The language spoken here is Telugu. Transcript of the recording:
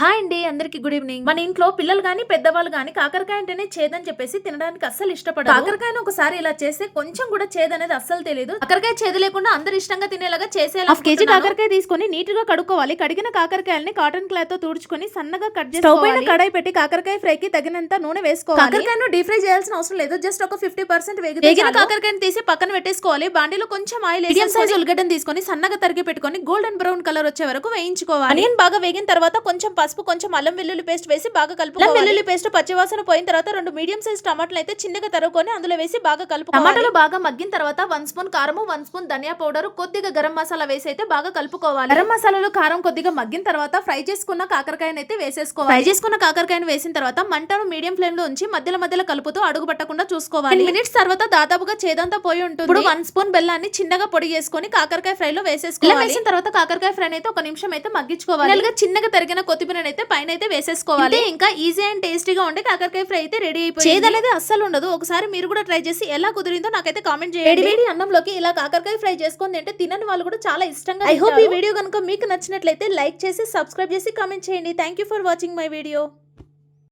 హాయ్ అండి అందరికి గుడ్ ఈవినింగ్. మన ఇంట్లో పిల్లలు గాని పెద్దవాళ్ళు గాని కాకరకాయ అంటేనే చేదని చెప్పేసి తినడానికి అస్సలు ఇష్టపడరు. కాకరకాయను ఒకసారి ఇలా చేస్తే కొంచెం కూడా చేదు అనేది అస్సలు తెలియదు కాకరకాయ చేదు లేకుండా అందరు ఇష్టంగా తినేలాగా చేసే హాఫ్ కేజీ కాకరకాయ తీసుకొని నీట్గా కడుక్కోవాలి. కడిగిన కాకరకాయల్ని కాటన్ క్లాత్తో తుడుచుకొని సన్నగా కట్ చేసి స్టవ్ పైన కడాయి పెట్టి కాకరకాయ ఫ్రై కి తగినంత నూనె వేసుకోవాలి. కాకరకాయను డీప్ ఫ్రై చేయాల్సిన అవసరం లేదు. జస్ట్ ఒక ఫిఫ్టీ పర్సెంట్ వేగిన కాకరకాయని తీసి పక్కన పెట్టేసుకోవాలి. బాండిలో కొంచెం ఆయిల్ మీడియం సైజ్ ఉల్లిగడ్డను తీసుకొని సన్నగా తరిగి పెట్టుకొని గోల్డెన్ బ్రౌన్ కలర్ వచ్చే వరకు వేయించుకోవాలి. ఆనియన్ బాగా వేగిన తర్వాత కొంచెం పసుపు కొంచెం అల్లం వెల్లుల్లి పేస్ట్ వేసి బాగా కలుపుకోవాలి. వెల్లుల్లి పేస్ట్ పచ్చివాసన పోయిన తర్వాత రెండు మీడియం సైజ్ టమాటాలు అయితే చిన్నగా తరుకొని అందులో వేసి బాగా కలుపు టమాటాలు బాగా మగ్గిన తర్వాత వన్ స్పూన్ కారము వన్ స్పూన్ ధనియా పౌడర్ కొద్దిగా గరం మసాలా వేసి అయితే బాగా కలుపుకోవాలి. గరం మసాలాలో కారం కొద్దిగా మగ్గిన తర్వాత ఫ్రై చేసుకున్న కాకరకాయని అయితే వేసేసుకోవాలి. ఫ్రై చేసుకున్న కాకరకాయని వేసిన తర్వాత మంటను మీడియం ఫ్లేమ్లో ఉంచి మధ్యలో మధ్యలో కలుపుతూ అడుగు పట్టకుండా చూసుకోవాలి. మినిట్స్ తర్వాత దాదాపుగా చేదంతా పోయి ఉంటుంది. ఇప్పుడు వన్ స్పూన్ బెల్లాన్ని చిన్నగా పొడి చేసుకొని కాకరకాయ ఫ్రై లో వేసేసుకోవాలి వేసిన తర్వాత కాకరకాయ ఫ్రై అయితే ఒక నిమిషం అయితే మగ్గించుకోవాలి. చిన్నగా తరిగిన కొత్తిమీర అయితే పైన అయితే వేసేసుకోవాలి ఇంకా ఈజీ అండ్ టేస్టీగా ఉండే కాకరకాయ ఫ్రై అయితే రెడీ అయిపోయింది. చేదు అనేది అస్సలు ఉండదు. ఒకసారి మీరు కూడా ట్రై చేసి ఎలా కుదిరిందో నాకైతే కామెంట్ చేయండి. వేడి అన్నంలోకి ఇలా కాకరకాయ ఫ్రై చేసుకొని తింటే తినని వాళ్ళు కూడా చాలా ఇష్టంగా ఐ హోప్ ఈ వీడియో కనుక మీకు నచ్చినట్లయితే లైక్ చేసి సబ్స్క్రైబ్ చేసి కామెంట్ చేయండి. Thank you for watching my video